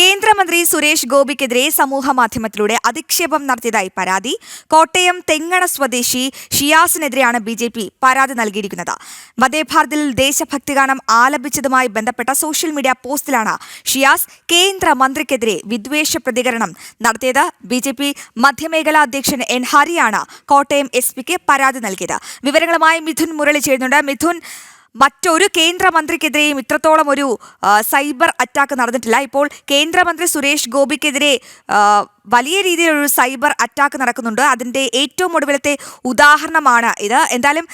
കേന്ദ്രമന്ത്രി സുരേഷ് ഗോപിക്കെതിരെ സമൂഹ മാധ്യമത്തിലൂടെ അധിക്ഷേപം നടത്തിയതായി പരാതി. കോട്ടയം തെങ്ങണ സ്വദേശി ഷിയാസിനെതിരെയാണ് ബി ജെ പി പരാതി നൽകിയിരിക്കുന്നത്. വന്ദേഭാരതിൽ ദേശഭക്തിഗാനം ആലപിച്ചതുമായി ബന്ധപ്പെട്ട സോഷ്യൽ മീഡിയ പോസ്റ്റിലാണ് ഷിയാസ് കേന്ദ്രമന്ത്രിക്കെതിരെ വിദ്വേഷ പ്രതികരണം നടത്തിയത്. ബി ജെ പി മധ്യമേഖലാ അധ്യക്ഷൻ എൻ ഹരിയാണ് കോട്ടയം എസ് പിക്ക് പരാതി നൽകിയത്. വിവരങ്ങളുമായി മിഥുൻ മുരളി ചെയ്യുന്നുണ്ട് മിഥുൻ മറ്റൊരു കേന്ദ്രമന്ത്രിക്കെതിരെയും ഇത്രത്തോളം ഒരു സൈബർ അറ്റാക്ക് നടന്നിട്ടില്ല. ഇപ്പോൾ കേന്ദ്രമന്ത്രി സുരേഷ് ഗോപിക്കെതിരെ വലിയ രീതിയിലൊരു സൈബർ അറ്റാക്ക് നടക്കുന്നുണ്ട്. അതിന്റെ ഏറ്റവും ഒടുവിലത്തെ ഉദാഹരണമാണ് ഇത്. എന്തായാലും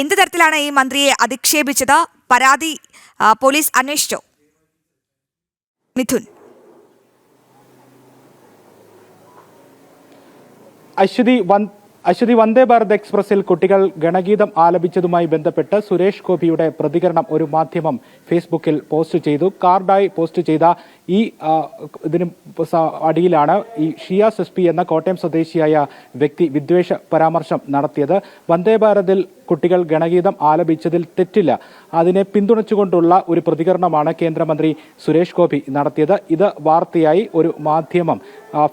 എന്ത് തരത്തിലാണ് ഈ മന്ത്രിയെ അധിക്ഷേപിച്ചത്? പരാതി പോലീസ് അന്വേഷിച്ചോ? മിഥുൻ. അശ്വതി വൻ അശ്വതി വന്ദേ ഭാരത് എക്സ്പ്രസിൽ കുട്ടികൾ ഗണഗീതം ആലപിച്ചതുമായി ബന്ധപ്പെട്ട് സുരേഷ് ഗോപിയുടെ പ്രതികരണം ഒരു മാധ്യമം ഫേസ്ബുക്കിൽ പോസ്റ്റ് ചെയ്തു. കാർഡായി പോസ്റ്റ് ചെയ്ത ഈ ഇതിന് അടിയിലാണ് ഈ ഷിയാസ് എസ് എന്ന കോട്ടയം സ്വദേശിയായ വ്യക്തി വിദ്വേഷ പരാമർശം നടത്തിയത്. വന്ദേ ഭാരതിൽ കുട്ടികൾ ഗണഗീതം ആലപിച്ചതിൽ തെറ്റില്ല. അതിനെ പിന്തുണച്ചുകൊണ്ടുള്ള ഒരു പ്രതികരണമാണ് കേന്ദ്രമന്ത്രി സുരേഷ് ഗോപി നടത്തിയത്. ഇത് വാർത്തയായി ഒരു മാധ്യമം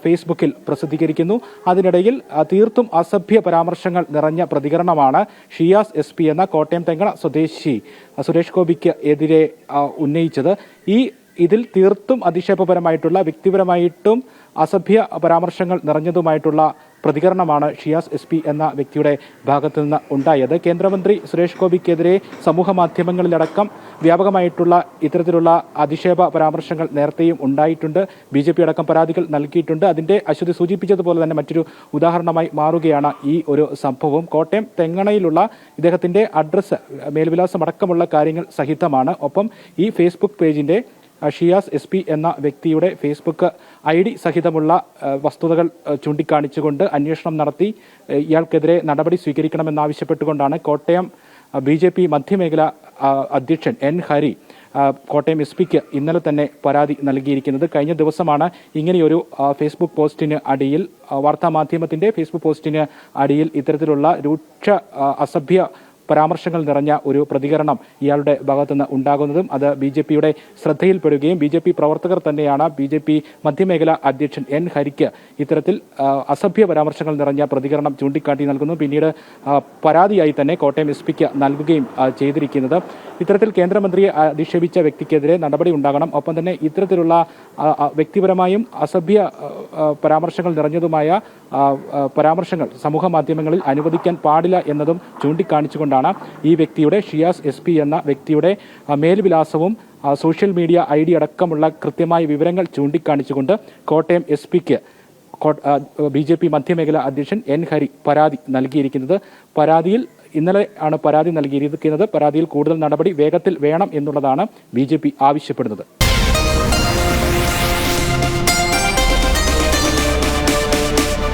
ഫേസ്ബുക്കിൽ പ്രസിദ്ധീകരിക്കുന്നു. അതിനിടയിൽ തീർത്തും അസഭ്യ പരാമർശങ്ങൾ നിറഞ്ഞ പ്രതികരണമാണ് ഷിയാസ് എസ് പി എന്ന കോട്ടയം തെങ്കണ സ്വദേശി സുരേഷ് ഗോപിക്ക് എതിരെ ഉന്നയിച്ചത്. ഈ ഇതിൽ തീർത്തും അധിക്ഷേപപരമായിട്ടുള്ള വ്യക്തിപരമായിട്ടും അസഭ്യ പരാമർശങ്ങൾ നിറഞ്ഞതുമായിട്ടുള്ള പ്രതികരണമാണ് ഷിയാസ് എസ് പി എന്ന വ്യക്തിയുടെ ഭാഗത്തു നിന്ന് ഉണ്ടായത്. കേന്ദ്രമന്ത്രി സുരേഷ് ഗോപിക്കെതിരെ സമൂഹ മാധ്യമങ്ങളിലടക്കം വ്യാപകമായിട്ടുള്ള ഇത്തരത്തിലുള്ള അധിക്ഷേപ പരാമർശങ്ങൾ നേരത്തെയും ഉണ്ടായിട്ടുണ്ട്. ബി ജെ പി അടക്കം പരാതികൾ നൽകിയിട്ടുണ്ട്. അതിന്റെ അശ്വതി സൂചിപ്പിച്ചതുപോലെ തന്നെ മറ്റൊരു ഉദാഹരണമായി മാറുകയാണ് ഈ ഒരു സംഭവം. കോട്ടയം തെങ്ങണയിലുള്ള ഇദ്ദേഹത്തിന്റെ അഡ്രസ്സ് മേൽവിലാസം അടക്കമുള്ള കാര്യങ്ങൾ സഹിതമാണ്. ഒപ്പം ഈ ഫേസ്ബുക്ക് പേജിന്റെ അഹ് ഷിയാസ് എസ് പി എന്ന വ്യക്തിയുടെ ഫേസ്ബുക്ക് ഐ ഡി സഹിതമുള്ള വസ്തുതകൾ ചൂണ്ടിക്കാണിച്ചുകൊണ്ട് അന്വേഷണം നടത്തി. ഇയാൾക്കെതിരെ നടപടി സ്വീകരിക്കണമെന്നാവശ്യപ്പെട്ടുകൊണ്ടാണ് കോട്ടയം ബി ജെ പി മധ്യമേഖല അധ്യക്ഷൻ എൻ ഹരി കോട്ടയം എസ് പിക്ക് ഇന്നലെ തന്നെ പരാതി നൽകിയിരിക്കുന്നത്. കഴിഞ്ഞ ദിവസമാണ് ഇങ്ങനെയൊരു ഫേസ്ബുക്ക് പോസ്റ്റിന് അടിയിൽ വാർത്താമാധ്യമത്തിന്റെ ഫേസ്ബുക്ക് പോസ്റ്റിന് അടിയിൽ ഇത്തരത്തിലുള്ള രൂക്ഷ അസഭ്യ പരാമർശങ്ങൾ നിറഞ്ഞ ഒരു പ്രതികരണം ഇയാളുടെ ഭാഗത്തുനിന്ന് ഉണ്ടാകുന്നതും അത് ബി ജെ പിയുടെ ശ്രദ്ധയിൽപ്പെടുകയും ബി ജെ പി പ്രവർത്തകർ തന്നെയാണ് ബി ജെ പി മധ്യമേഖല അധ്യക്ഷൻ എൻ ഹരിക്ക് ഇത്തരത്തിൽ അസഭ്യ പരാമർശങ്ങൾ നിറഞ്ഞ പ്രതികരണം ചൂണ്ടിക്കാട്ടി നൽകുന്നു. പിന്നീട് പരാതിയായി തന്നെ കോട്ടയം എസ് പിക്ക് നൽകുകയും ചെയ്തിരിക്കുന്നത്. ഇത്തരത്തിൽ കേന്ദ്രമന്ത്രിയെ അധിക്ഷേപിച്ച വ്യക്തിക്കെതിരെ നടപടി ഉണ്ടാകണം. ഒപ്പം തന്നെ ഇത്തരത്തിലുള്ള വ്യക്തിപരമായും അസഭ്യ പരാമർശങ്ങൾ നിറഞ്ഞതുമായ പരാമർശങ്ങൾ സമൂഹ മാധ്യമങ്ങളിൽ അനുവദിക്കാൻ പാടില്ല എന്നതും ചൂണ്ടിക്കാണിച്ചുകൊണ്ടാണ് ഈ വ്യക്തിയുടെ ഷിയാസ് എസ് എന്ന വ്യക്തിയുടെ മേൽവിലാസവും സോഷ്യൽ മീഡിയ ഐ ഡി അടക്കമുള്ള കൃത്യമായ വിവരങ്ങൾ ചൂണ്ടിക്കാണിച്ചുകൊണ്ട് കോട്ടയം എസ് പിക്ക് ബി ജെ പി മധ്യമേഖലാ അധ്യക്ഷൻ എൻ ഹരി പരാതി നൽകിയിരിക്കുന്നത്. പരാതിയിൽ ഇന്നലെ ആണ് പരാതി നൽകിയിരിക്കുന്നത്. പരാതിയിൽ കൂടുതൽ നടപടി വേഗത്തിൽ വേണം എന്നുള്ളതാണ് ബി ആവശ്യപ്പെടുന്നത്.